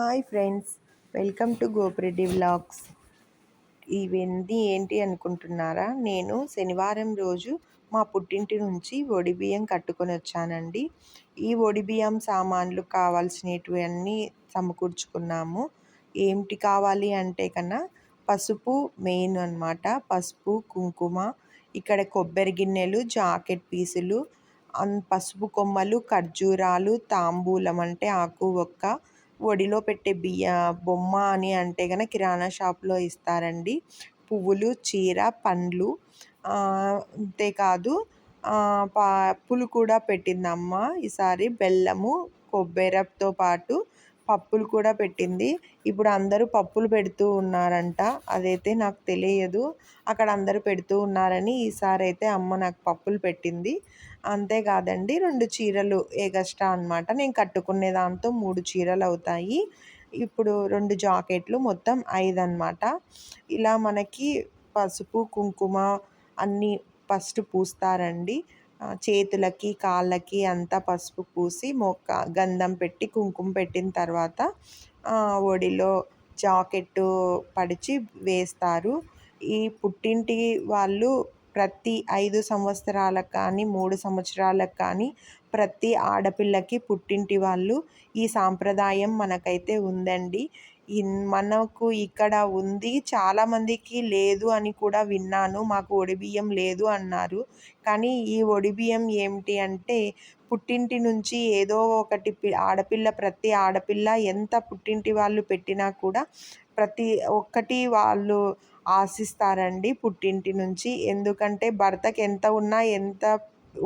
Hi friends welcome to Gopireddy vlogs. ఇవన్నీ ఏంటి అనుకుంటున్నారా? నేను శనివారం రోజు మా పుట్టింటి నుంచి బియ్యం కట్టుకొని వచ్చానండి. ఈ బియ్యం సామాన్లు కావాల్సినటువన్నీ సమకూర్చుకున్నాము. ఏమిటి కావాలి అంటే కన్నా పసుపు మెయిన్ అనమాట పసుపు కుంకుమ ఇక్కడ కొబ్బరి గిన్నెలు జాకెట్ పీసులు పసుపు కొమ్మలు ఖర్జూరాలు తాంబూలం అంటే ఆకు ఒక్క ఒడిలో పెట్టే బియ్య బొమ్మ అని అంటే కనుక కిరాణా షాప్లో ఇస్తారండి. పువ్వులు చీర పండ్లు అంతేకాదు పప్పులు కూడా పెట్టింది అమ్మ ఈసారి బెల్లము కొబ్బరితో పాటు పప్పులు కూడా పెట్టింది. ఇప్పుడు అందరూ పప్పులు పెడుతూ ఉన్నారంట. అదైతే నాకు తెలియదు. అక్కడ అందరూ పెడుతూ ఉన్నారని ఈసారి అయితే అమ్మ నాకు పప్పులు పెట్టింది. అంతేకాదండి రెండు చీరలు ఎగస్ట్రా అనమాట నేను కట్టుకునే దాంతో మూడు చీరలు అవుతాయి. ఇప్పుడు రెండు జాకెట్లు మొత్తం ఐదు అనమాట ఇలా మనకి పసుపు కుంకుమ అన్నీ ఫస్ట్ పూస్తారండి. చేతులకి కాళ్ళకి అంతా పసుపు పూసి మొక్క గంధం పెట్టి కుంకుమ పెట్టిన తర్వాత ఒడిలో జాకెట్టు పడిచి వేస్తారు. ఈ పుట్టింటి వాళ్ళు ప్రతి ఐదు సంవత్సరాలకు కానీ మూడు సంవత్సరాలకు కానీ ప్రతి ఆడపిల్లకి పుట్టింటి వాళ్ళు ఈ సాంప్రదాయం మనకైతే ఉందండి. మనకు ఇక్కడ ఉంది చాలామందికి లేదు అని కూడా విన్నాను మాకు ఒడిబియ్యం లేదు అన్నారు. కానీ ఈ ఒడిబియ్యం ఏమిటి అంటే పుట్టింటి నుంచి ఏదో ఒకటి ఆడపిల్ల ప్రతి ఆడపిల్ల ఎంత పుట్టింటి వాళ్ళు పెట్టినా కూడా ప్రతి ఒక్కటి వాళ్ళు ఆశిస్తారండి పుట్టింటి నుంచి. ఎందుకంటే భర్తకి ఎంత ఉన్నా ఎంత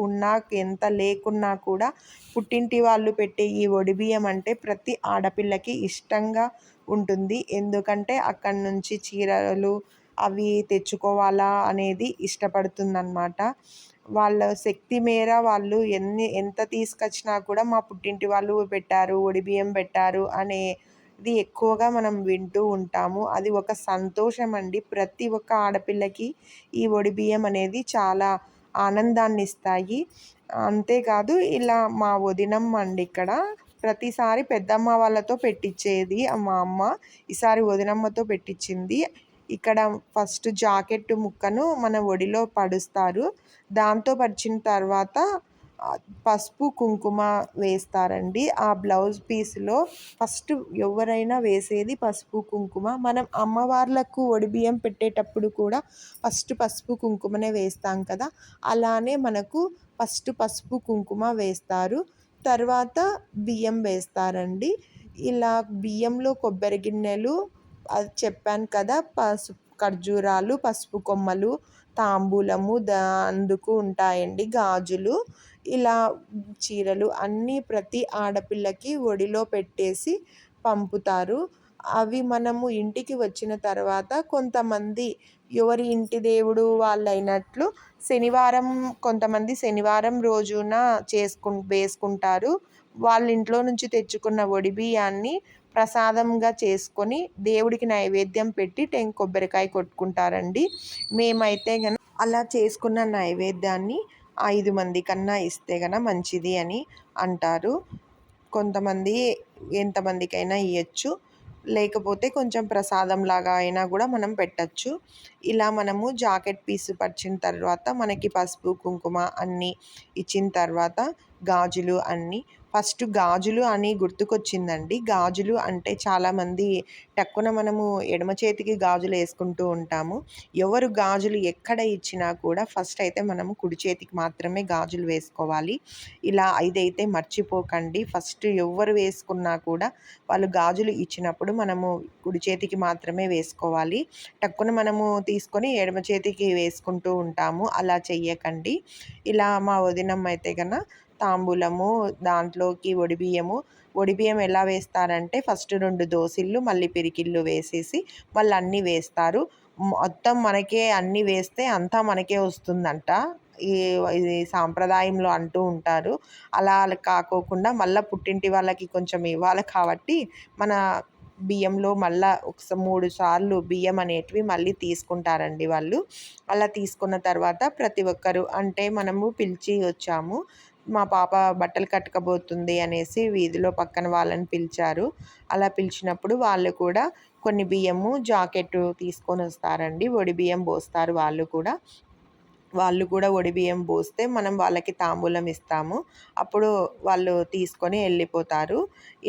ఉన్నా ఎంత లేకున్నా కూడా పుట్టింటి వాళ్ళు పెట్టే ఈ ఒడిబియ్యం అంటే ప్రతి ఆడపిల్లకి ఇష్టంగా ఉంటుంది. ఎందుకంటే అక్కడి నుంచి చీరలు అవి తెచ్చుకోవాలా అనేది ఇష్టపడుతుందన్నమాట. వాళ్ళ శక్తి మేర వాళ్ళు ఎన్ని ఎంత తీసుకొచ్చినా కూడా మా పుట్టింటి వాళ్ళు పెట్టారు ఒడిబియ్యం పెట్టారు అనే ఇది ఎక్కువగా మనం వింటూ ఉంటాము. అది ఒక సంతోషం అండి. ప్రతి ఒక్క ఆడపిల్లకి ఈ ఒడిబియ్యం అనేది చాలా ఆనందాన్ని ఇస్తాయి అంతేకాదు ఇలా మా వదినమ్మ అండి ఇక్కడ ప్రతిసారి పెద్దమ్మ వాళ్ళతో పెట్టించేది మా అమ్మ ఈసారి వదినమ్మతో పెట్టించింది ఇక్కడ ఫస్ట్ జాకెట్ ముక్కను మన ఒడిలో పడుస్తారు. దాంతో పరిచిన తర్వాత పసుపు కుంకుమ వేస్తారండి. ఆ బ్లౌజ్ పీస్లో ఫస్ట్ ఎవరైనా వేసేది పసుపు కుంకుమ. మనం అమ్మవార్లకు బియ్యం పెట్టేటప్పుడు కూడా ఫస్ట్ పసుపు కుంకుమనే వేస్తాం కదా. అలానే మనకు ఫస్ట్ పసుపు కుంకుమ వేస్తారు. తర్వాత బియ్యం వేస్తారండి. ఇలా బియ్యంలో కొబ్బరి గిన్నెలు అది చెప్పాను కదా పసుపు ఖర్జూరాలు పసుపు కొమ్మలు తాంబూలము దా అందుకు ఉంటాయండి గాజులు. ఇలా చీరలు అన్నీ ప్రతి ఆడపిల్లకి ఒడిలో పెట్టేసి పంపుతారు. అవి మనము ఇంటికి వచ్చిన తర్వాత కొంతమంది ఎవరి ఇంటి దేవుడు వాళ్ళు అయినట్లు శనివారం కొంతమంది శనివారం రోజున చేసుకు వేసుకుంటారు. వాళ్ళ ఇంట్లో నుంచి తెచ్చుకున్న ఒడి బియ్యాన్ని ప్రసాదంగా చేసుకొని దేవుడికి నైవేద్యం పెట్టి టెం కొబ్బరికాయ కొట్టుకుంటారండి. మేమైతే కనుక అలా చేసుకున్న నైవేద్యాన్ని ఐదు మంది కన్నా ఇస్తే గన మంచిది అని అంటారు. కొంతమంది ఎంతమందికైనా ఇవ్వచ్చు లేకపోతే కొంచెం ప్రసాదం లాగా అయినా కూడా మనం పెట్టచ్చు. ఇలా మనము జాకెట్ పీస్ పరిచిన తర్వాత మనకి పసుపు కుంకుమ అన్నీ ఇచ్చిన తర్వాత గాజులు అన్నీ ఫస్ట్ గాజులు అని గుర్తుకొచ్చిందండి. గాజులు అంటే చాలామంది టక్కున మనము ఎడమ చేతికి గాజులు వేసుకుంటూ ఉంటాము. ఎవరు గాజులు ఎక్కడ ఇచ్చినా కూడా ఫస్ట్ అయితే మనము కుడి చేతికి మాత్రమే గాజులు వేసుకోవాలి. ఇలా ఐదైతే మర్చిపోకండి. ఫస్ట్ ఎవరు వేసుకున్నా కూడా వాళ్ళు గాజులు ఇచ్చినప్పుడు మనము కుడి చేతికి మాత్రమే వేసుకోవాలి. టక్కున మనము తీసుకొని ఎడమ చేతికి వేసుకుంటూ ఉంటాము. అలా చెయ్యకండి. ఇలా మా వదినమ్మ అయితే కన్నా తాంబూలము దాంట్లోకి ఒడిబియ్యము ఒడిబియ్యం ఎలా వేస్తారంటే ఫస్ట్ రెండు దోసిళ్ళు మళ్ళీ పిరికిళ్ళు వేసేసి మళ్ళీ అన్నీ వేస్తారు. మొత్తం మనకే అన్నీ వేస్తే అంతా మనకే వస్తుందంట. ఈ ఇది సాంప్రదాయంలో అంటూ ఉంటారు. అలా కాకోకుండా మళ్ళీ పుట్టింటి వాళ్ళకి కొంచెం ఇవ్వాలి కాబట్టి మన బియ్యంలో మళ్ళీ ఒక మూడు సార్లు బియ్యం అనేటివి మళ్ళీ తీసుకుంటారండి వాళ్ళు. అలా తీసుకున్న తర్వాత ప్రతి ఒక్కరు అంటే మనము పిలిచి వచ్చాము. మా పాప బట్టలు కట్టుకోబోతుంది అనేసి వీధిలో పక్కన వాళ్ళని పిలిచారు. అలా పిలిచినప్పుడు వాళ్ళు కూడా కొన్ని బియ్యము జాకెట్ తీసుకొని వస్తారండి. ఒడి బియ్యం పోస్తారు వాళ్ళు కూడా. వాళ్ళు కూడా ఒడి బియ్యం పోస్తే మనం వాళ్ళకి తాంబూలం ఇస్తాము. అప్పుడు వాళ్ళు తీసుకొని వెళ్ళిపోతారు.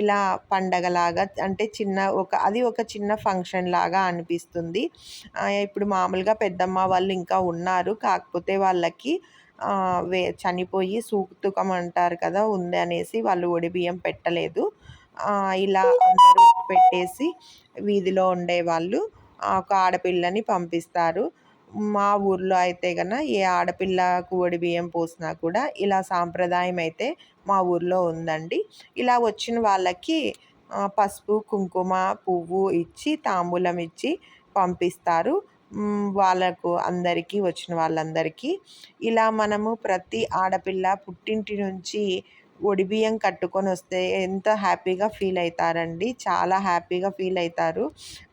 ఇలా పండగలాగా అంటే చిన్న ఒక అది ఒక చిన్న ఫంక్షన్ లాగా అనిపిస్తుంది. ఇప్పుడు మామూలుగా పెద్దమ్మ వాళ్ళు ఇంకా ఉన్నారు. కాకపోతే వాళ్ళకి వే చనిపోయి సూక్తుకం అంటారు కదా ఉంది అనేసి వాళ్ళు ఒడి బియ్యం పెట్టలేదు. ఇలా అందరూ పెట్టేసి వీధిలో ఉండేవాళ్ళు ఒక ఆడపిల్లని పంపిస్తారు. మా ఊర్లో అయితే గన ఏ ఆడపిల్లకు ఒడి బియ్యం పోసినా కూడా ఇలా సాంప్రదాయం అయితే మా ఊర్లో ఉందండి. ఇలా వచ్చిన వాళ్ళకి పసుపు కుంకుమ పువ్వు ఇచ్చి తాంబూలం ఇచ్చి పంపిస్తారు. వాళ్ళకు అందరికీ వచ్చిన వాళ్ళందరికీ ఇలా మనము ప్రతి ఆడపిల్ల పుట్టింటి నుంచి ఒడిబియ్యం కట్టుకొని వస్తే ఎంత హ్యాపీగా ఫీల్ అవుతారండి. చాలా హ్యాపీగా ఫీల్ అవుతారు.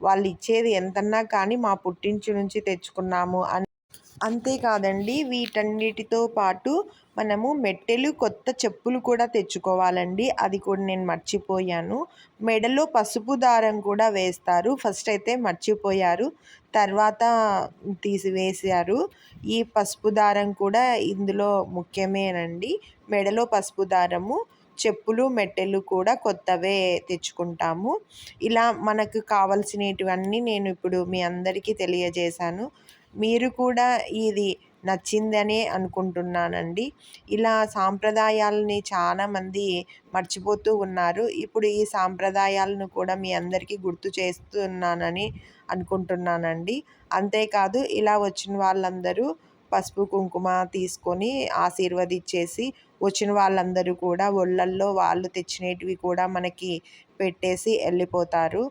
వాళ్ళు ఇచ్చేది ఎంతన్నా కానీ మా పుట్టింటి నుంచి తెచ్చుకున్నాము అని అంతేకాదండి వీటన్నిటితో పాటు మనము మెట్టెలు కొత్త చెప్పులు కూడా తెచ్చుకోవాలండి. అది కూడా నేను మర్చిపోయాను. మెడలో పసుపు దారం కూడా వేస్తారు. ఫస్ట్ అయితే మర్చిపోయారు. తర్వాత తీసివేసారు ఈ పసుపు దారం కూడా ఇందులో ముఖ్యమేనండి. మెడలో పసుపు దారము చెప్పులు మెట్టెలు కూడా కొత్తవే తెచ్చుకుంటాము. ఇలా మనకు కావలసినటువన్నీ నేను ఇప్పుడు మీ అందరికీ తెలియజేశాను. మీరు కూడా ఇది నచ్చిందనే అనుకుంటున్నానండి. ఇలా సాంప్రదాయాలని చాలామంది మర్చిపోతూ ఉన్నారు. ఇప్పుడు ఈ సాంప్రదాయాలను కూడా మీ అందరికీ గుర్తు చేస్తున్నానని అనుకుంటున్నానండి. అంతేకాదు ఇలా వచ్చిన వాళ్ళందరూ పసుపు కుంకుమ తీసుకొని ఆశీర్వదించేసి వచ్చిన వాళ్ళందరూ కూడా ఒళ్ళల్లో వాళ్ళు తెచ్చినవి కూడా మనకి పెట్టేసి వెళ్ళిపోతారు.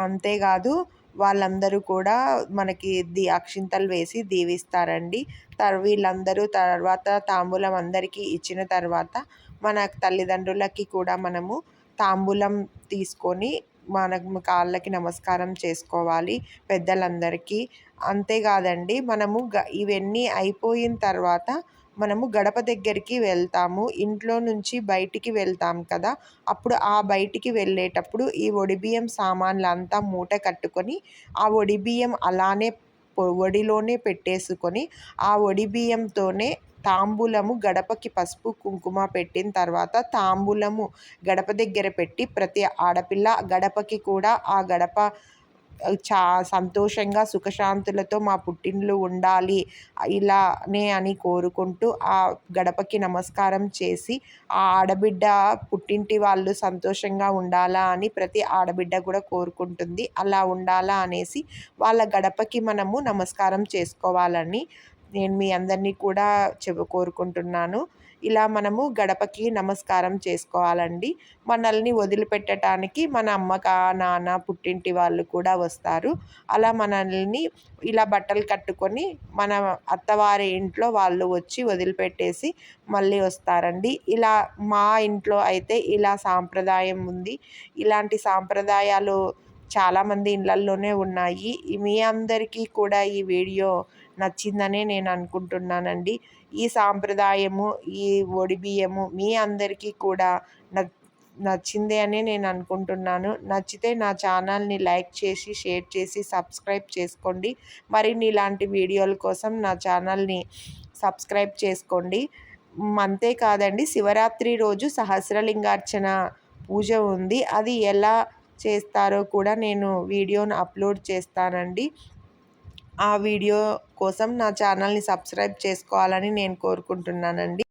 అంతేకాదు వాళ్ళందరూ కూడా మనకి ది అక్షింతలు వేసి దీవిస్తారండి. తర్ వీళ్ళందరూ తర్వాత తాంబూలం అందరికీ ఇచ్చిన తర్వాత మన తల్లిదండ్రులకి కూడా మనము తాంబూలం తీసుకొని మన కాళ్ళకి నమస్కారం చేసుకోవాలి పెద్దలందరికీ. అంతేకాదండి మనము ఇవన్నీ అయిపోయిన తర్వాత మనము గడప దగ్గరికి వెళ్తాము ఇంట్లో నుంచి బయటికి వెళ్తాం కదా. అప్పుడు ఆ బయటికి వెళ్ళేటప్పుడు ఈ ఒడిబియ్యం సామాన్లు అంతా మూట కట్టుకొని ఆ ఒడిబియ్యం అలానే ఒడిలోనే పెట్టేసుకొని ఆ ఒడిబియ్యంతోనే తాంబూలము గడపకి పసుపు కుంకుమ పెట్టిన తర్వాత తాంబూలము గడప దగ్గర పెట్టి ప్రతి ఆడపిల్ల గడపకి కూడా ఆ గడప చా సంతోషంగా సుఖశాంతులతో మా పుట్టిండ్లు ఉండాలి ఇలానే అని కోరుకుంటూ ఆ గడపకి నమస్కారం చేసి ఆ ఆడబిడ్డ పుట్టింటి వాళ్ళు సంతోషంగా ఉండాలా అని ప్రతి ఆడబిడ్డ కూడా కోరుకుంటుంది. అలా ఉండాలా అనేసి వాళ్ళ గడపకి మనము నమస్కారం చేసుకోవాలని నేను మీ అందరినీ కూడా చెబు కోరుకుంటున్నాను ఇలా మనము గడపకి నమస్కారం చేసుకోవాలండి. మనల్ని వదిలిపెట్టడానికి మన అమ్మక నాన్న పుట్టింటి వాళ్ళు కూడా వస్తారు. అలా మనల్ని ఇలా బట్టలు కట్టుకొని మన అత్తవారి ఇంట్లో వాళ్ళు వచ్చి వదిలిపెట్టేసి మళ్ళీ వస్తారండి. ఇలా మా ఇంట్లో అయితే ఇలా సాంప్రదాయం ఉంది. ఇలాంటి సాంప్రదాయాలు చాలామంది ఇళ్ళల్లోనే ఉన్నాయి. మీ అందరికీ కూడా ఈ వీడియో నచ్చిందనే నేను అనుకుంటున్నానండి. ఈ సాంప్రదాయము ఈ ఒడిబియ్యము మీ అందరికీ కూడా న నచ్చింది అని నేను అనుకుంటున్నాను. నచ్చితే నా ఛానల్ని లైక్ చేసి షేర్ చేసి సబ్స్క్రైబ్ చేసుకోండి. మరిన్ని ఇలాంటి వీడియోల కోసం నా ఛానల్ని సబ్స్క్రైబ్ చేసుకోండి. అంతేకాదండి శివరాత్రి రోజు సహస్రలింగార్చన పూజ ఉంది. అది ఎలా చేస్తారో కూడా నేను వీడియోను అప్లోడ్ చేస్తానండి. ఆ వీడియో కోసం నా ఛానల్ని సబ్స్క్రైబ్ చేసుకోవాలని నేను కోరుకుంటున్నానండి.